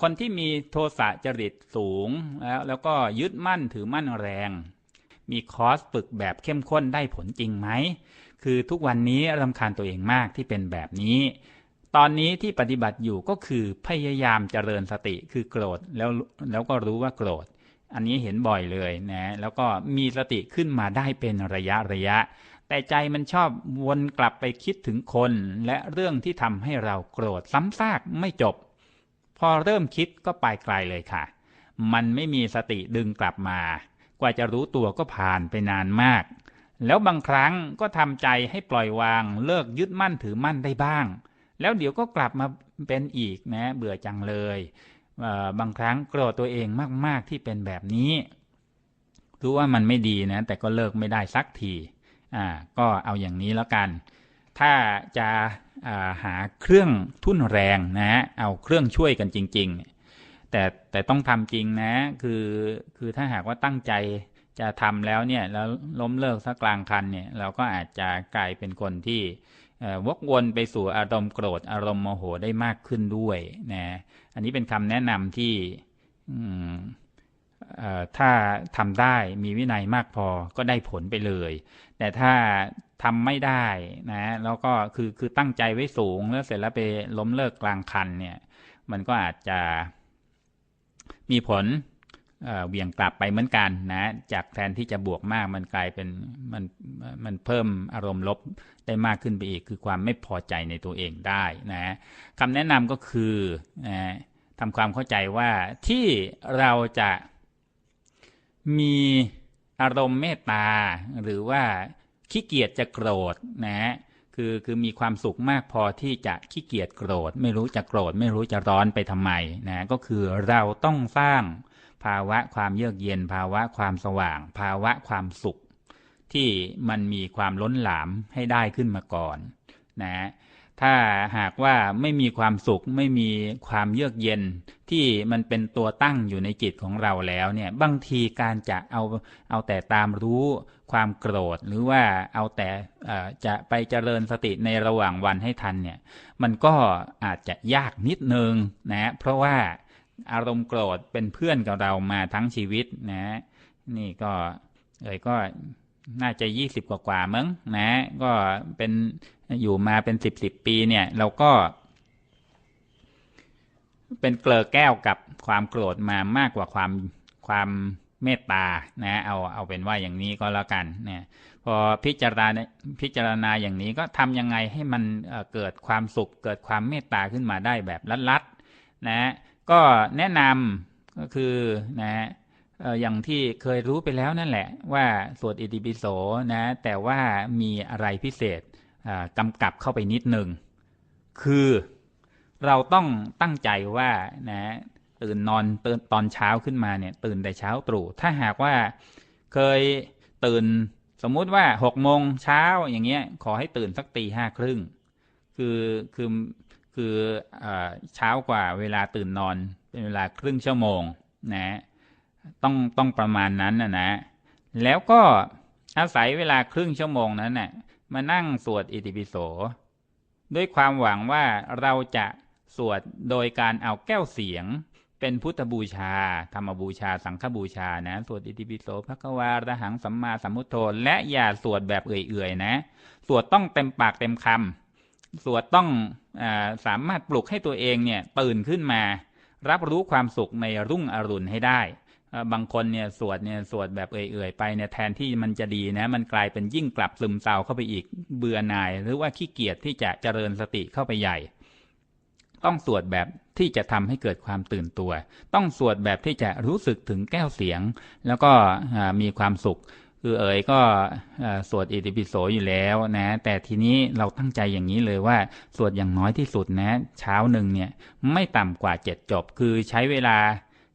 คนที่มีโทสะจริตสูงแล้วแล้วก็ยึดมั่นถือมั่นแรง มีคอร์สฝึกแบบเข้มข้นได้ผลจริงไหม คือทุกวันนี้รำคาญตัวเองมากที่เป็นแบบนี้ ตอนนี้ที่ปฏิบัติอยู่ก็คือพยายามเจริญสติคือโกรธแล้วแล้วก็รู้ว่าโกรธ อันนี้เห็นบ่อยเลยนะแล้วก็มีสติขึ้นมาได้เป็นระยะระยะ แต่ใจมันชอบวนกลับไปคิดถึงคน และเรื่องที่ทำให้เราโกรธซ้ำซากไม่จบ พอเริ่มคิดก็ไปไกลเลยค่ะ มันไม่มีสติดึงกลับมา กว่าจะรู้ตัวก็ผ่านไปนานมาก แล้วบางครั้งก็ทำใจให้ปล่อยวางเลิกยึดมั่นถือมั่นได้บ้าง แล้วเดี๋ยวก็กลับมาเป็นอีกนะเบื่อจังเลยเบางครั้งโกรธตัวเองมาก ๆที่เป็นแบบนี้ รู้ว่ามันไม่ดีนะ แต่ก็เลิกไม่ได้สักที อ่า ก็เอาอย่างนี้แล้วกัน ถ้าจะาหาเครื่องทุ่นแรงนะเอาเครื่องช่วยกันจริง ๆ แต่แต่ต้องทำจริงนะคือคือถ้าหากว่าตั้งใจจะทำแล้วเนี่ยแล้วล้มเลิกสักกลางคันเนี่ยเราก็อาจจะกลายเป็นคนที่วกวนไปสู่อารมณ์โกรธอารมณ์โมโหได้มากขึ้นด้วยนะอันนี้เป็นคำแนะนำที่อืม ถ้าทำได้มีวินัยมากพอก็ได้ผลไปเลย แต่ถ้าทำไม่ได้นะ แล้วก็คือคือตั้งใจไว้สูงแล้วเสร็จแล้วไปล้มเลิกกลางคันเนี่ย มันก็อาจจะมีผลเออเวียงกลับไปเหมือนกันนะ จากแทนที่จะบวกมากมันกลายเป็นมันมันเพิ่มอารมณ์ลบได้มากขึ้นไปอีก คือความไม่พอใจในตัวเองได้นะคำแนะนำก็คือนะทำความเข้าใจว่าที่เราจะ มีอารมณ์เมตตา หรือว่าขี้เกียจจะโกรธนะคือคือมีความสุขมากพอที่จะขี้เกียจโกรธ ไม่รู้จะโกรธ ไม่รู้จะร้อนไปทำไมนะก็คือเราต้องสร้างภาวะความเยือกเย็น ภาวะความสว่าง ภาวะความสุข ที่มันมีความล้นหลามให้ได้ขึ้นมาก่อน นะถ้าหากว่าไม่มีความสุขไม่มีความเยือกเย็น ที่มันเป็นตัวตั้งอยู่ในจิตของเราแล้วเนี่ยบางทีการจะเอาเอาแต่ตามรู้ความโกรธ หรือว่าเอาแต่จะไปเจริญสติในระหว่างวันให้ทันเนี่ยมันก็อาจจะยากนิดนึงนะเพราะว่าอารมณ์โกรธเป็นเพื่อนกับเรามาทั้งชีวิตนะนี่ก็เอ่ยก็น่าจะยี่สิบกว่าๆมั้งนะก็เป็น อยู่มาเป็นสิบสิบปีเนี่ย เราก็ เป็นเกลือแก้วกับความโกรธมามากกว่าความความเมตตานะเอาเอาเป็นว่าอย่างนี้ก็แล้วกันเนี่ยพอพิจารณาพิจารณาอย่างนี้ก็ทำยังไงให้มันเเกิดความสุขเกิดความเมตตาขึ้นมาได้แบบลัดๆนะก็แนะนำก็คือนะเอ่อย่างที่เคยรู้ไปแล้วนั่นแหละว่าสวดอิติปิโสนะแต่ว่ามีอะไรพิเศษ กำกับเข้าไปนิดหนึ่ง คือเราต้องตั้งใจว่านะตื่นนอนตื่นตอนเช้าขึ้นมาเนี่ยตื่นแต่เช้าตรู่ ถ้าหากว่าเคยตื่นสมมุติว่าหกโมงเช้าอย่างเงี้ยขอให้ตื่นสักตีห้าครึ่งคือคือคือเช้ากว่าเวลาตื่นนอนเป็นเวลาครึ่งชั่วโมงนะต้องต้องประมาณนั้นนะนะแล้วก็อาศัยเวลาครึ่งชั่วโมงนั้นน่ะ มานั่งสวดอิติปิโส ด้วยความหวังว่าเราจะสวดโดยการเอาแก้วเสียง เป็นพุทธบูชา ธรรมบูชา สังฆบูชานะ สวดอิติปิโสภควาระหังสัมมาสัมพุทโธ และอย่าสวดแบบเอื่อยๆนะ สวดต้องเต็มปากเต็มคำสวดต้องอสามารถปลุกให้ตัวเองเนี่ยตื่นขึ้นมา รับรู้ความสุขในรุ่งอรุณให้ได้ บางคนเนี่ยสวดเนี่ยสวดแบบเอื่อยๆไปเนี่ยแทนที่มันจะดีนะ มันกลายเป็นยิ่งกลับซึมเศร้าเข้าไปอีกเบื่อหน่าย หรือว่าขี้เกียจที่จะเจริญสติเข้าไปใหญ่ ต้องสวดแบบที่จะทำให้เกิดความตื่นตัว ต้องสวดแบบที่จะรู้สึกถึงแก้วเสียง แล้วก็มีความสุข คือเอ๋ยก็สวดอิติปิโสอยู่แล้วนะ แต่ทีนี้เราตั้งใจอย่างนี้เลยว่า สวดอย่างน้อยที่สุดนะ เช้าหนึ่งเนี่ยไม่ต่ำกว่าเจ็ดจบ คือใช้เวลา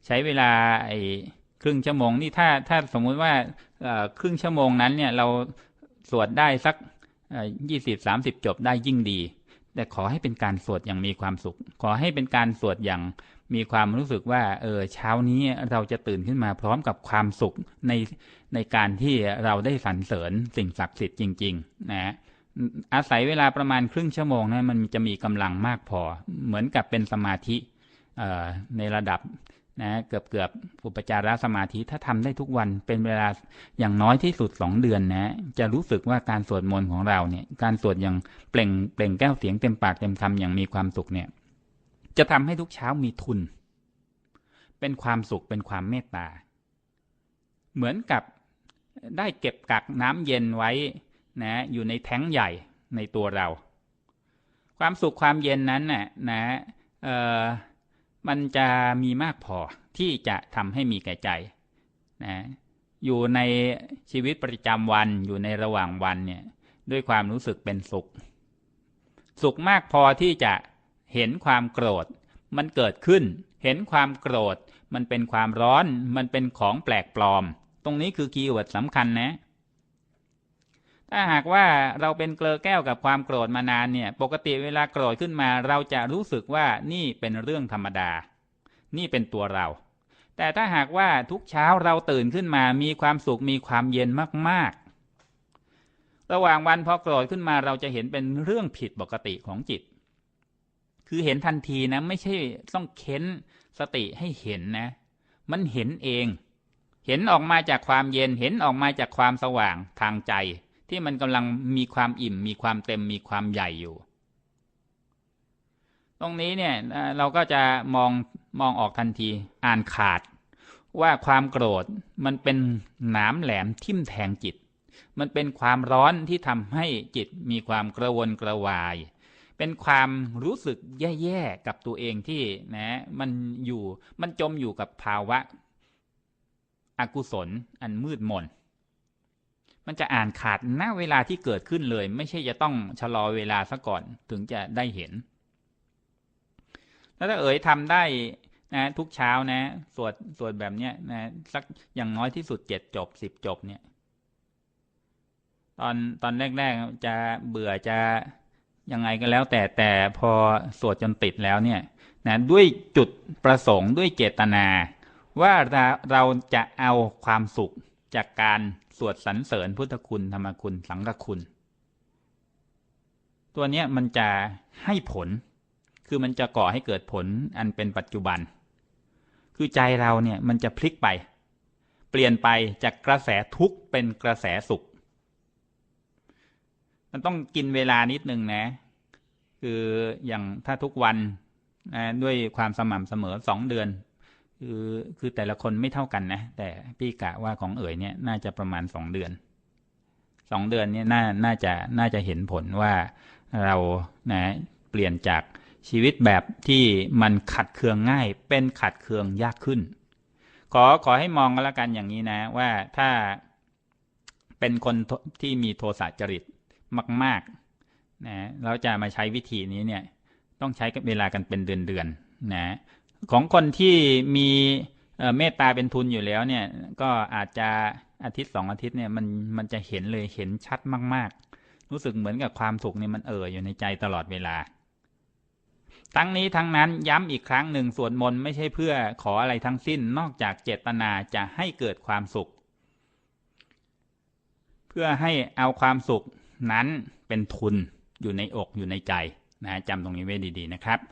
ใช้เวลาไอ้ครึ่งชั่วโมงนี่ถ้าถ้าสมมุติว่าครึ่งชั่วโมงนั้นเนี่ยเราสวดได้สักยี่สิบสามสิบจบได้ยิ่งดี แต่ขอให้เป็นการสวดอย่างมีความสุข ขอให้เป็นการสวดอย่างมีความรู้สึกว่าเออเช้านี้เราจะตื่นขึ้นมาพร้อมกับความสุขในในการที่เราได้สรรเสริญสิ่งศักดิ์สิทธิ์จริง ๆ นะอาศัยเวลาประมาณครึ่งชั่วโมงนะมันจะมีกำลังมากพอ เหมือนกับเป็นสมาธิออในระดับ นะเกือบเกือบอุปจารสมาธิถ้าทำได้ทุกวันเป็นเวลาอย่างน้อยที่สุดสองเดือนนะ จะรู้สึกว่าการสวดมนต์ของเราเนี่ย การสวดอย่างเปล่งเปล่งแก้วเสียงเต็มปากเต็มคำอย่างมีความสุขเนี่ย จะทำให้ทุกเช้ามีทุน เป็นความสุขเป็นความเมตตา เหมือนกับได้เก็บกักน้ำเย็นไว้นะ อยู่ในแท้งใหญ่ในตัวเรา ความสุขความเย็นนั้นน่ะนะเอ่อ มันจะมีมากพอที่จะทำให้มีแก่ใจนะอยู่ในชีวิตประจำวันอยู่ในระหว่างวันเนี่ยด้วยความรู้สึกเป็นสุข สุขมากพอที่จะเห็นความโกรธ มันเกิดขึ้น เห็นความโกรธ มันเป็นความร้อน มันเป็นของแปลกปลอม ตรงนี้คือคีย์เวิร์ดสำคัญนะ ถ้าหากว่าเราเป็นเกลอแก้วกับความโกรธมานานเนี่ย ปกติเวลาโกรธขึ้นมา เราจะรู้สึกว่านี่เป็นเรื่องธรรมดา นี่เป็นตัวเรา แต่ถ้าหากว่าทุกเช้าเราตื่นขึ้นมา มีความสุขมีความเย็นมากๆ ระหว่างวันพอโกรธขึ้นมาเราจะเห็นเป็นเรื่องผิดปกติของจิต คือเห็นทันทีนะ ไม่ใช่ต้องเค้นสติให้เห็นนะ มันเห็นเอง เห็นออกมาจากความเย็นเห็นออกมาจากความสว่างทางใจ ที่มันกำลังมีความอิ่ม มีความเต็มมีความใหญ่อยู่ ตรงนี้เนี่ยเราก็จะมองมองออกทันทีอ่านขาด ว่าความโกรธมันเป็นหนามแหลมทิ่มแทงจิต มันเป็นความร้อนที่ทำให้จิตมีความกระวนกระวาย เป็นความรู้สึกแย่ๆกับตัวเองที่นะมันอยู่มันจมอยู่กับภาวะอากุศลอันมืดมน มันจะอ่านขาดณเวลาที่เกิดขึ้นเลย ไม่ใช่จะต้องชะลอเวลาซะก่อนถึงจะได้เห็น แล้วถ้าเอ๋ยทำได้นะทุกเช้านะ สวดสวดแบบเนี้ยนะสักอย่างน้อยที่สุดเจ็ดจบสิบจบเนี่ยตอนตอนแรกๆจะเบื่อจะยังไงก็แล้ว แต่แต่พอสวดจนติดแล้วเนี่ยนะด้วยจุดประสงค์ด้วยเจตนา ว่าเราเราจะเอาความสุขจากการ สวดสรรเสริญพุทธคุณธรรมคุณสังฆคุณ ตัวเนี้ยมันจะให้ผล คือมันจะก่อให้เกิดผลอันเป็นปัจจุบัน คือใจเราเนี่ยมันจะพลิกไป เปลี่ยนไปจากกระแสทุกข์เป็นกระแสสุข มันต้องกินเวลานิดนึงนะ คืออย่างถ้าทุกวันนะด้วยความสม่ำเสมอสองเดือน คือคือแต่ละคนไม่เท่ากันนะ แต่พี่กะว่าของเอ๋ยเนี่ยน่าจะประมาณสองเดือนสองเดือนเนี่ยน่าน่าจะน่าจะเห็นผลว่าเรานะเปลี่ยนจากชีวิตแบบที่มันขัดเคืองง่าย เป็นขัดเคืองยากขึ้น ขอขอให้มองกันละกันอย่างนี้นะ ว่าถ้าเป็นคนที่มีโทสะจริตมากๆนะเราจะมาใช้วิธีนี้เนี่ย ต้องใช้เวลากันเป็นเดือนๆนะ ของคนที่มีเมตตาเป็นทุนอยู่แล้วเนี่ย ก็อาจจะอาทิตย์สองอาทิตย์เนี่ยมันมันจะเห็นเลยเห็นชัดมาก ๆ รู้สึกเหมือนกับความสุขเนี่ยมันเอ่ออยู่ในใจตลอดเวลา ทั้งนี้ทั้งนั้นย้ำอีกครั้งหนึ่งสวดมนต์ไม่ใช่เพื่อขออะไรทั้งสิ้นนอกจากเจตนาจะให้เกิดความสุข เพื่อให้เอาความสุขนั้นเป็นทุนอยู่ในอกอยู่ในใจนะจำตรงนี้ไว้ดี ๆ นะครับ